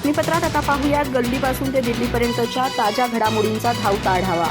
बातमीपत्रात आता पाहूयात. गल्लीपासून ते दिल्लीपर्यंतच्या ताज्या घडामोडींचा धावता आढावा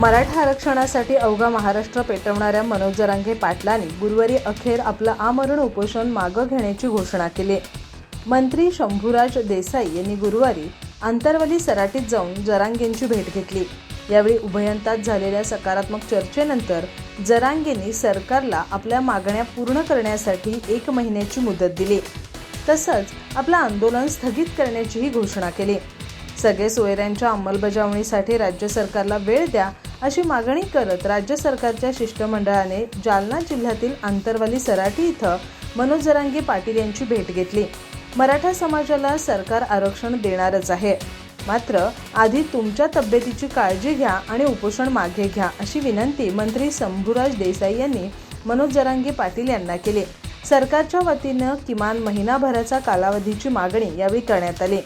मराठा आरक्षणासाठी अवघा महाराष्ट्र पेटवणाऱ्या मनोज जरांगे पाटलांनी गुरुवारी अखेर आपलं आमरण उपोषण मागं घेण्याची घोषणा केली. मंत्री शंभूराज देसाई यांनी गुरुवारी आंतरवली सराटीत जाऊन जरांगेंची भेट घेतली. यावेळी उभयंतात झालेल्या सकारात्मक चर्चेनंतर जरांगेंनी सरकारला आपल्या मागण्या पूर्ण करण्यासाठी एक महिन्याची मुदत दिली. तसंच आपलं आंदोलन स्थगित करण्याचीही घोषणा केली. सगळे सोयऱ्यांच्या अंमलबजावणीसाठी राज्य सरकारला वेळ द्या अशी मागणी करत राज्य सरकारच्या शिष्टमंडळाने जालना जिल्ह्यातील आंतरवाली सराटी इथं मनोजरांगी पाटील यांची भेट घेतली. मराठा समाजाला सरकार आरक्षण देणारच आहे. मात्र आधी तुमच्या तब्येतीची काळजी घ्या आणि उपोषण मागे घ्या अशी विनंती मंत्री शंभूराज देसाई यांनी मनोज जरांगे पाटील यांना केली. सरकारच्या वतीनं किमान महिनाभराचा कालावधीची मागणी यावेळी करण्यात आली.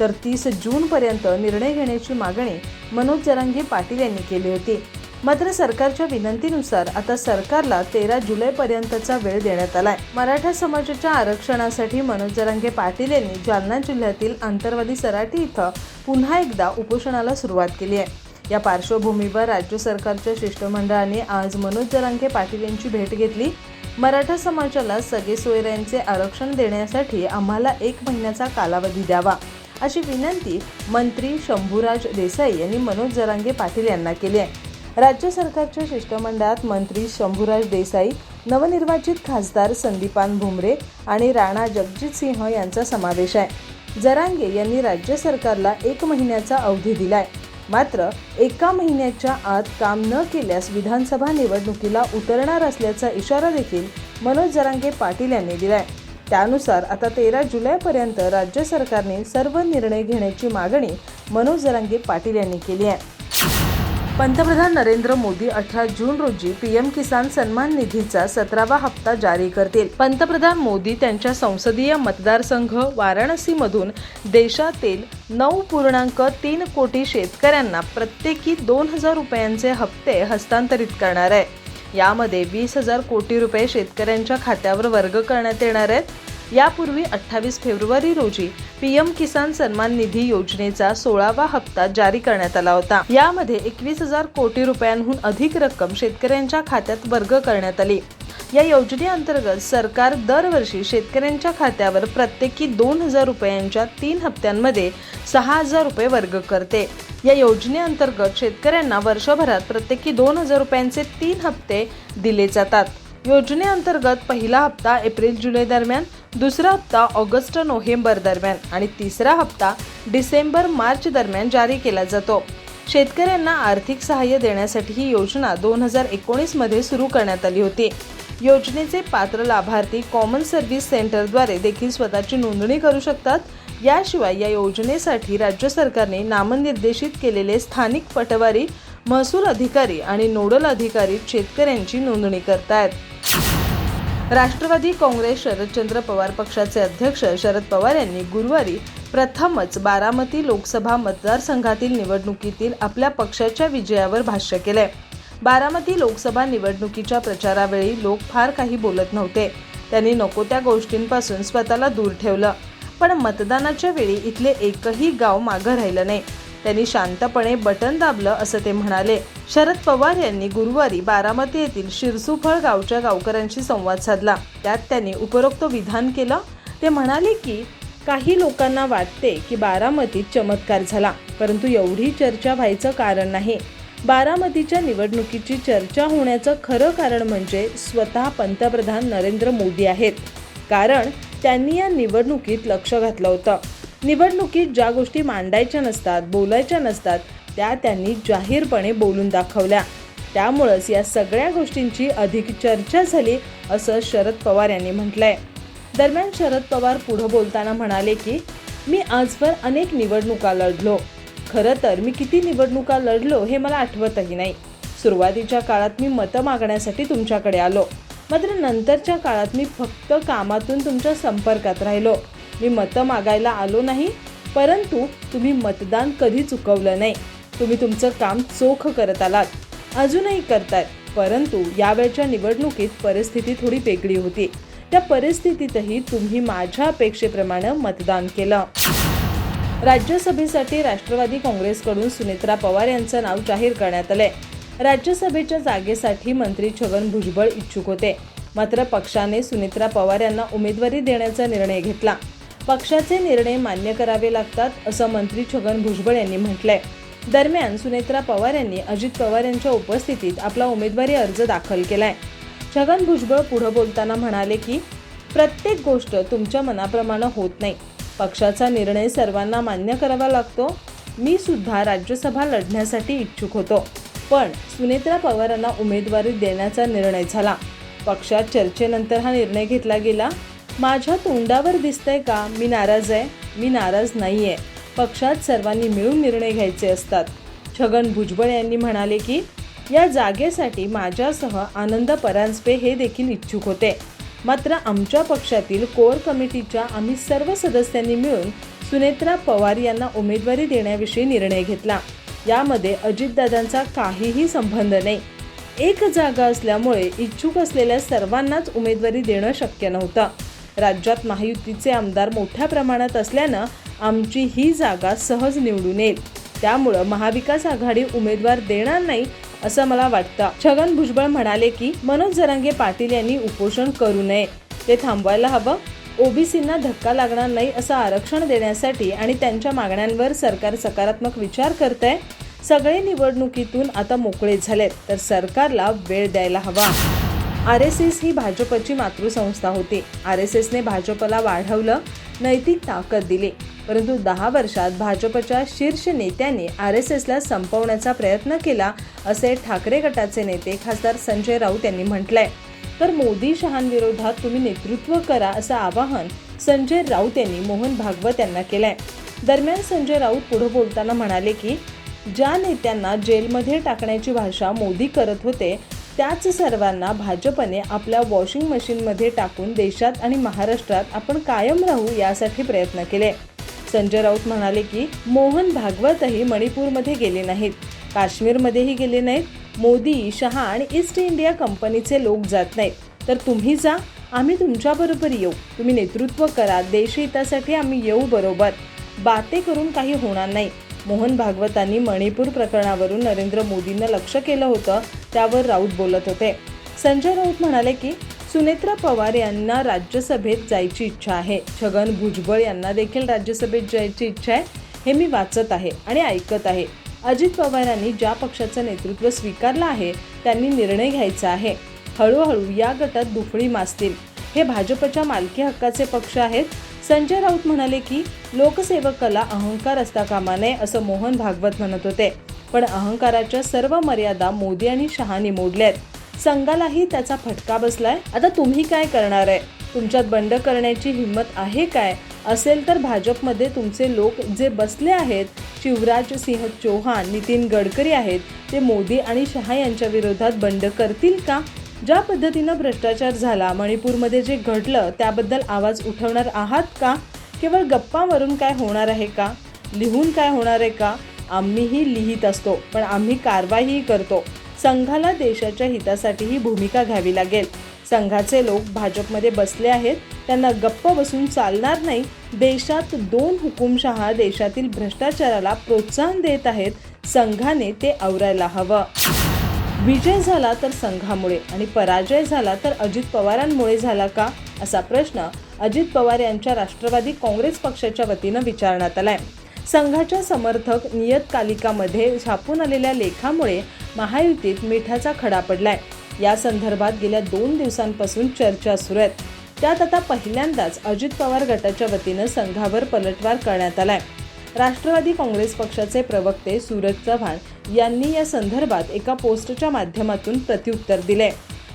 तर तीस जूनपर्यंत निर्णय घेण्याची मागणी मनोज जरांगे पाटील यांनी केली होती. मात्र सरकारच्या विनंतीनुसार आता सरकारला तेरा जुलैपर्यंतचा वेळ देण्यात आलाय. मराठा समाजाच्या आरक्षणासाठी मनोज जरांगे पाटील यांनी जालना जिल्ह्यातील आंतरवादी सराटी इथं पुन्हा एकदा उपोषणाला सुरुवात केली आहे. या पार्श्वभूमीवर राज्य सरकारच्या शिष्टमंडळाने आज मनोज जरांगे पाटील यांची भेट घेतली. मराठा समाजाला सगळे सोयऱ्यांचे आरक्षण देण्यासाठी आम्हाला एक महिन्याचा कालावधी द्यावा अशी विनंती मंत्री शंभूराज देसाई यांनी मनोज जरांगे पाटील यांना केली आहे. राज्य सरकारच्या शिष्टमंडळात मंत्री शंभूराज देसाई नवनिर्वाचित खासदार संदीपान भुमरे आणि राणा जगजित सिंह यांचा समावेश आहे. जरांगे यांनी राज्य सरकारला एक महिन्याचा अवधी दिलाय. मात्र एका महिन्याच्या आत काम न केल्यास विधानसभा निवडणुकीला उतरणार असल्याचा इशारा देखील मनोज जरांगे पाटील यांनी दिलाय. त्यानुसार आता तेरा जुलैपर्यंत राज्य सरकारने सर्व निर्णय घेण्याची मागणी मनोज जरांगे पाटील यांनी केली आहे. पंतप्रधान नरेंद्र मोदी अठरा जून रोजी पीएम किसान सन्मान निधीचा सतरावा हप्ता जारी करतील. पंतप्रधान मोदी त्यांच्या संसदीय मतदारसंघ वाराणसीमधून देशातील नऊ पूर्णांक तीन कोटी शेतकऱ्यांना प्रत्येकी दोन हजार रुपयांचे हप्ते हस्तांतरित करणार आहे. यामध्ये वीस हजार कोटी रुपये शेतकऱ्यांच्या खात्यावर वर्ग करण्यात येणार आहेत. यापूर्वी अठ्ठावीस फेब्रुवारी रोजी पीएम किसान सन्मान निधी योजनेचा सोळावा हप्ता जारी करण्यात आला होता. यामध्ये एकवीस हजार कोटी रुपयांहून अधिक रक्कम शेतकऱ्यांच्या खात्यात वर्ग करण्यात आली. या योजनेअंतर्गत सरकार दरवर्षी शेतकऱ्यांच्या खात्यावर प्रत्येकी दोन हजार रुपयांच्या तीन हप्त्यांमध्ये सहा हजार रुपये वर्ग करते. या योजनेअंतर्गत शेतकऱ्यांना वर्षभरात प्रत्येकी दोन हजार रुपयांचे तीन हप्ते दिले जातात. योजनेअंतर्गत पहिला हप्ता एप्रिल जुलै दरम्यान दुसरा हप्ता ऑगस्ट नोव्हेंबर दरम्यान आणि तिसरा हप्ता डिसेंबर मार्च दरम्यान जारी केला जातो. शेतकऱ्यांना आर्थिक सहाय्य देण्यासाठी ही योजना दोन हजार एकोणीसमध्ये सुरू करण्यात आली होती. योजनेचे पात्र लाभार्थी कॉमन सर्व्हिस सेंटरद्वारे देखील स्वतःची नोंदणी करू शकतात. याशिवाय या योजनेसाठी राज्य सरकारने नामनिर्देशित केलेले स्थानिक पटवारी महसूल अधिकारी आणि नोडल अधिकारी शेतकऱ्यांची नोंदणी करतायत. राष्ट्रवादी काँग्रेस शरदचंद्र पवार पक्षाचे अध्यक्ष शरद पवार यांनी गुरुवारी प्रथमच बारामती लोकसभा मतदारसंघातील निवडणुकीतील आपल्या पक्षाच्या विजयावर भाष्य केले. बारामती लोकसभा निवडणुकीच्या प्रचारावेळी लोक फार काही बोलत नव्हते. त्यांनी नको त्या गोष्टींपासून स्वतःला दूर ठेवलं. पण मतदानाच्या वेळी इथले एकही गाव मागं राहिलं नाही. त्यांनी शांतपणे बटन दाबलं असं ते म्हणाले. शरद पवार यांनी गुरुवारी बारामती येथील शिरसुफळ गावच्या गावकऱ्यांशी संवाद साधला. त्यात त्यांनी उपरोक्त विधान केलं. ते म्हणाले की काही लोकांना वाटते की बारामतीत चमत्कार झाला परंतु एवढी चर्चा व्हायचं कारण नाही. बारामतीच्या निवडणुकीची चर्चा होण्याचं खरं कारण म्हणजे स्वतः पंतप्रधान नरेंद्र मोदी आहेत. कारण त्यांनी या निवडणुकीत लक्ष घातलं होतं. निवडणुकीत ज्या गोष्टी मांडायच्या नसतात बोलायच्या नसतात त्या त्यांनी जाहीरपणे बोलून दाखवल्या. त्यामुळंच या सगळ्या गोष्टींची अधिक चर्चा झाली असं शरद पवार यांनी म्हटलंय. दरम्यान शरद पवार पुढं बोलताना म्हणाले की मी आजवर अनेक निवडणुका लढलो. खरं तर मी किती निवडणुका लढलो हे मला आठवतही नाही. सुरुवातीच्या काळात मी मतं मागण्यासाठी तुमच्याकडे आलो. मात्र नंतरच्या काळात मी फक्त कामातून तुमच्या संपर्कात राहिलो. मी मतं मागायला आलो नाही परंतु तुम्ही मतदान कधी चुकवलं नाही. तुम्ही तुमचं काम चोख करत आलात. अजूनही करतायत परंतु यावेळच्या निवडणुकीत परिस्थिती थोडी वेगळी होती. त्या परिस्थितीतही तुम्ही माझ्या अपेक्षेप्रमाणे मतदान केलं. राज्यसभेसाठी राष्ट्रवादी काँग्रेसकडून सुनेत्रा पवार यांचं नाव जाहीर करण्यात आलंय. राज्यसभेच्या जागेसाठी मंत्री छगन भुजबळ इच्छुक होते. मात्र पक्षाने सुनेत्रा पवार यांना उमेदवारी देण्याचा निर्णय घेतला. पक्षाचे निर्णय मान्य करावे लागतात असं मंत्री छगन भुजबळ यांनी म्हटलंय. दरम्यान सुनेत्रा पवार यांनी अजित पवार यांच्या उपस्थितीत आपला उमेदवारी अर्ज दाखल केलाय. छगन भुजबळ पुढे बोलताना म्हणाले की प्रत्येक गोष्ट तुमच्या मनाप्रमाणे होत नाही. पक्षाचा निर्णय सर्वांना मान्य करावा लागतो. मी सुद्धा राज्यसभा लढण्यासाठी इच्छुक होतो. पण सुनेत्रा पवारांना उमेदवारी देण्याचा निर्णय झाला. पक्षात चर्चेनंतर हा निर्णय घेतला गेला. माझ्या तोंडावर दिसतंय का? मी नाराज आहे. मी नाराज नाही आहे पक्षात सर्वांनी मिळून निर्णय घ्यायचे असतात. छगन भुजबळ यांनी म्हणाले की या जागेसाठी माझ्यासह आनंद परांजपे हे देखील इच्छुक होते. मात्र आमच्या पक्षातील कोर कमिटीच्या आम्ही सर्व सदस्यांनी मिळून सुनेत्रा पवार यांना उमेदवारी देण्याविषयी निर्णय घेतला. यामध्ये अजितदादांचा काहीही संबंध नाही. एक जागा असल्यामुळे इच्छुक असलेल्या सर्वांनाच उमेदवारी देणं शक्य नव्हतं. राज्यात महायुतीचे आमदार मोठ्या प्रमाणात असल्यानं आमची ही जागा सहज निवडून येईल. त्यामुळं महाविकास आघाडी उमेदवार देणार नाही असं मला वाटतं. छगन भुजबळ म्हणाले की मनोज जरांगे पाटील यांनी उपोषण करू नये. ते थांबवायला हवं. ओबीसींना धक्का लागणार नाही असं आरक्षण देण्यासाठी आणि त्यांच्या मागण्यांवर सरकार सकारात्मक विचार करतंय सगळे निवडणुकीतून आता मोकळे झालेत. तर सरकारला वेळ द्यायला हवा. आर एस एस ही भाजपची मातृसंस्था होती. आर एस एसने भाजपला वाढवलं नैतिक ताकद दिली. परंतु दहा वर्षात भाजपच्या शीर्ष नेत्यांनी आर एस एसला संपवण्याचा प्रयत्न केला असे ठाकरे गटाचे नेते खासदार संजय राऊत यांनी म्हटलंय. तर मोदी शहांविरोधात तुम्ही नेतृत्व करा असं आवाहन संजय राऊत यांनी मोहन भागवत यांना केलंय. दरम्यान संजय राऊत पुढे बोलताना म्हणाले की ज्या नेत्यांना जेलमध्ये टाकण्याची भाषा मोदी करत होते त्याच सर्वांना भाजपने आपल्या वॉशिंग मशीनमध्ये टाकून देशात आणि महाराष्ट्रात आपण कायम राहू यासाठी प्रयत्न केले. संजय राऊत म्हणाले की मोहन भागवतही मणिपूरमध्ये गेले नाहीत. काश्मीरमध्येही गेले नाहीत. मोदी शहा आणि ईस्ट इंडिया कंपनीचे लोक जात नाहीत. तर तुम्ही जा आम्ही तुमच्याबरोबर येऊ. तुम्ही नेतृत्व करा देशहितासाठी आम्ही येऊ बरोबर. बाते करून काही होणार नाही. मोहन भागवतांनी मणिपूर प्रकरणावरून नरेंद्र मोदींना लक्ष केलं होतं त्यावर राऊत बोलत होते. संजय राऊत म्हणाले की सुनेत्रा पवार यांना राज्यसभेत जायची इच्छा आहे. छगन भुजबळ यांना देखील राज्यसभेत जायची इच्छा आहे हे मी वाचत आहे आणि ऐकत आहे. अजित पवारांनी ज्या पक्षाचं नेतृत्व स्वीकारलं आहे त्यांनी निर्णय घ्यायचा आहे. हळूहळू या गटात दुफळी मासतील. हे भाजपच्या मालकी हक्काचे पक्ष आहेत संजय राऊत म्हणाले की लोकसेवकाला अहंकार असता कामा नये असं मोहन भागवत म्हणत होते. पण अहंकाराच्या सर्व मर्यादा मोदी आणि शहानी मोडल्यात. संघालाही त्याचा फटका बसलाय. आता तुम्ही काय करणार आहे? तुमच्यात बंड करण्याची हिंमत आहे काय? असेल तर भाजपमध्ये तुमचे लोक जे बसले आहेत शिवराज सिंह चौहान नितीन गडकरी आहेत ते मोदी आणि शहा यांच्या विरोधात बंड करतील का? ज्या पद्धतीनं भ्रष्टाचार झाला मणिपूरमध्ये जे घडलं त्याबद्दल आवाज उठवणार आहात का? केवळ गप्पावरून काय होणार आहे का? लिहून काय होणार आहे का? आम्हीही लिहित असतो पण आम्ही कारवाईही करतो. संघाला देशाच्या हितासाठी ही भूमिका घ्यावी लागेल. संघाचे लोक भाजपमध्ये बसले आहेत त्यांना गप्प बसून चालणार नाही. देशात दोन हुकुमशहा देशातील भ्रष्टाचाराला प्रोत्साहन देत आहेत संघाने ते आवरायला हवं. विजय झाला तर संघामुळे आणि पराजय झाला तर अजित पवारांमुळे झाला का? असा प्रश्न अजित पवार यांच्या राष्ट्रवादी काँग्रेस पक्षाच्या वतीनं विचारण्यात आलाय. संघाच्या समर्थक नियतकालिकामध्ये छापून आलेल्या लेखामुळे महायुतीत मिठाचा खडा पडलाय. या संदर्भात गेल्या दोन दिवसांपासून चर्चा सुरू आहेत. त्यात आता पहिल्यांदाच अजित पवार गटाच्या वतीनं संघावर पलटवार करण्यात आलाय. राष्ट्रवादी काँग्रेस पक्षाचे प्रवक्ते सूरज चव्हाण यांनी या संदर्भात एका पोस्टच्या माध्यमातून प्रत्युत्तर दिले.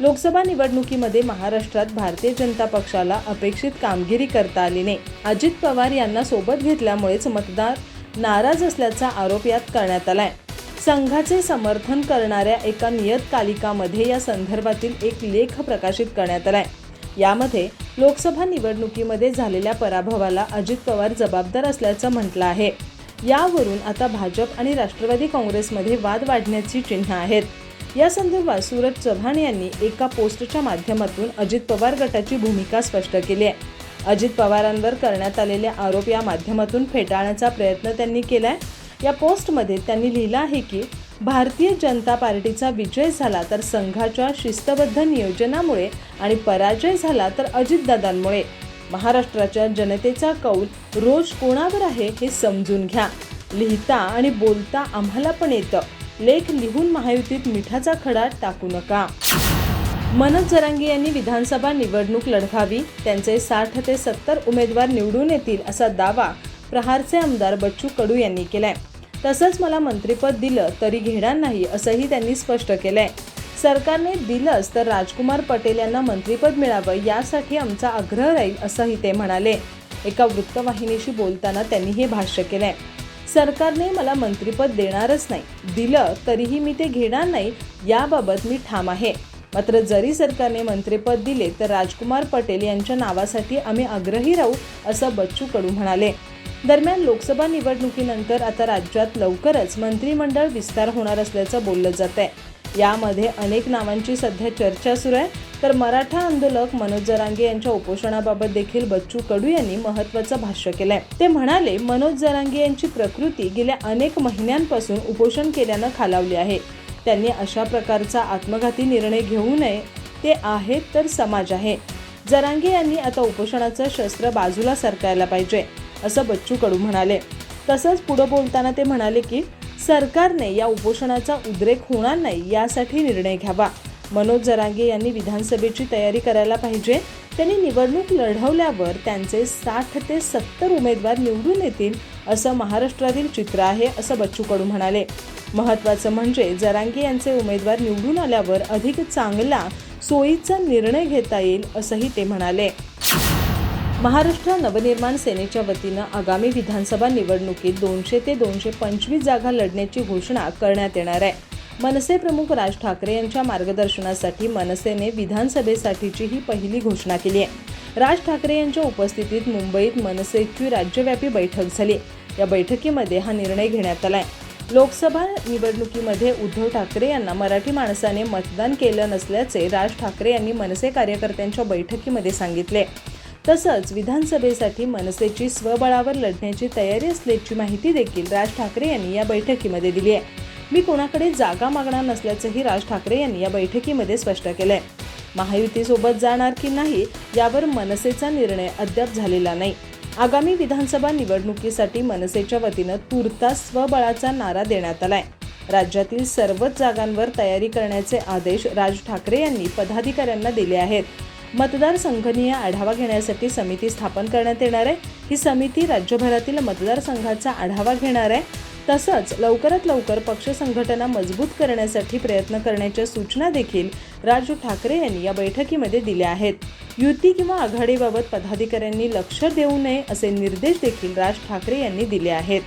लोकसभा निवडणुकीमध्ये महाराष्ट्रात भारतीय जनता पक्षाला अपेक्षित कामगिरी करता आली नाही. अजित पवार यांना सोबत घेतल्यामुळेच मतदार नाराज असल्याचा आरोप यात करण्यात आलाय. संघाचे समर्थन करणाऱ्या एका नियतकालिकामध्ये या संदर्भातील एक लेख प्रकाशित करण्यात आलाय. यामध्ये लोकसभा निवडणुकीमध्ये झालेल्या पराभवाला अजित पवार जबाबदार असल्याचं म्हटलं आहे. यावरून आता भाजप आणि राष्ट्रवादी काँग्रेसमध्ये वाद वाढण्याची चिन्ह आहेत. या संदर्भात सूरज चव्हाण यांनी एका पोस्टच्या माध्यमातून अजित पवार गटाची भूमिका स्पष्ट केली आहे. अजित पवारांवर करण्यात आलेले आरोप या माध्यमातून फेटाळण्याचा प्रयत्न त्यांनी केलाय. या पोस्टमध्ये त्यांनी लिहिलं आहे की भारतीय जनता पार्टीचा विजय झाला तर संघाच्या शिस्तबद्ध नियोजनामुळे आणि पराजय झाला तर अजितदादांमुळे. महाराष्ट्राच्या जनतेचा कौल रोज कोणावर आहे हे समजून घ्या. लिहिता आणि बोलता आम्हाला पण येतं. लेख लिहून महायुतीत मिठाचा खडा टाकू नका. मनोज जरांगी यांनी विधानसभा निवडणूक लढवावी त्यांचे साठ ते सत्तर उमेदवार निवडून येतील असा दावा प्रहारचे आमदार बच्चू कडू यांनी केलाय. तसंच मला मंत्रिपद दिलं तरी घेणार नाही असंही त्यांनी स्पष्ट केलंय. सरकारने दिलंच तर राजकुमार पटेल यांना मंत्रिपद मिळावं यासाठी आमचा आग्रह राहील असंही ते म्हणाले. एका वृत्तवाहिनीशी बोलताना त्यांनी हे भाष्य केलंय. सरकारने मला मंत्रिपद देणारच नाही. दिलं तरीही मी ते घेणार नाही याबाबत मी ठाम आहे. मात्र जरी सरकारने मंत्रिपद दिले तर राजकुमार पटेल यांच्या नावासाठी आम्ही आग्रही राहू असं बच्चू कडू म्हणाले. दरम्यान लोकसभा निवडणुकीनंतर आता राज्यात लवकरच मंत्रिमंडळ विस्तार होणार असल्याचं बोललं जात आहे यामध्ये अनेक नावांची सध्या चर्चा सुरू आहे. तर मराठा आंदोलक मनोज जरांगे यांच्या उपोषणाबाबत देखील बच्चू कडू यांनी महत्वाचं भाष्य केलंय. ते म्हणाले मनोज जरांगे यांची प्रकृती गेल्या अनेक महिन्यांपासून उपोषण केल्यानं खालावली आहे. त्यांनी अशा प्रकारचा आत्मघाती निर्णय घेऊ नये. ते आहेत तर समाज आहे. जरांगे यांनी आता उपोषणाचं शस्त्र बाजूला सरकायला पाहिजे असं बच्चू कडू म्हणाले. तसंच पुढं बोलताना ते म्हणाले की सरकारने या उपोषणाचा उद्रेक होणार नाही यासाठी निर्णय घ्यावा. मनोज जरांगे यांनी विधानसभेची तयारी करायला पाहिजे. त्यांनी निवडणूक लढवल्यावर त्यांचे साठ ते सत्तर उमेदवार निवडून येतील असं महाराष्ट्रातील चित्र आहे असं बच्चू कडू म्हणाले. महत्त्वाचं म्हणजे जरांगे यांचे उमेदवार निवडून आल्यावर अधिक चांगला सोयीचा निर्णय घेता येईल असंही ते म्हणाले. महाराष्ट्र नवनिर्माण सेनेच्या वतीनं आगामी विधानसभा निवडणुकीत दोनशे ते दोनशे पंचवीस जागा लढण्याची घोषणा करण्यात येणार आहे. मनसे प्रमुख राज ठाकरे यांच्या मार्गदर्शनासाठी मनसेने विधानसभेसाठीची ही पहिली घोषणा केली आहे. राज ठाकरे यांच्या उपस्थितीत मुंबईत मनसेची राज्यव्यापी बैठक झाली. या बैठकीमध्ये हा निर्णय घेण्यात आला आहे. लोकसभा निवडणुकीमध्ये उद्धव ठाकरे यांना मराठी माणसाने मतदान केलं नसल्याचे राज ठाकरे यांनी मनसे कार्यकर्त्यांच्या बैठकीमध्ये सांगितले. तसंच विधानसभेसाठी मनसेची स्वबळावर लढण्याची तयारी असल्याची माहिती देखील राज ठाकरे यांनी या बैठकीमध्ये दिली आहे. मी कोणाकडे जागा मागणार नसल्याचंही राज ठाकरे यांनी या बैठकीमध्ये स्पष्ट केलंय. महायुतीसोबत जाणार की नाही यावर मनसेचा निर्णय अद्याप झालेला नाही. आगामी विधानसभा निवडणुकीसाठी मनसेच्या वतीनं तुर्तास स्वबळाचा नारा देण्यात आलाय. राज्यातील सर्वच जागांवर तयारी करण्याचे आदेश राज ठाकरे यांनी पदाधिकाऱ्यांना दिले आहेत. मतदार संघनीय आढावा घेण्यासाठी समिती स्थापन करण्यात येणार आहे. ही समिती राज्यभरातील मतदारसंघाचा आढावा घेणार आहे. तसंच लवकरात लवकर पक्ष संघटना मजबूत करण्यासाठी प्रयत्न करण्याच्या सूचना देखील राजू ठाकरे यांनी या बैठकीमध्ये दिल्या आहेत. युती किंवा आघाडीबाबत पदाधिकाऱ्यांनी लक्ष देऊ नये असे निर्देश देखील राज ठाकरे यांनी दिले आहेत.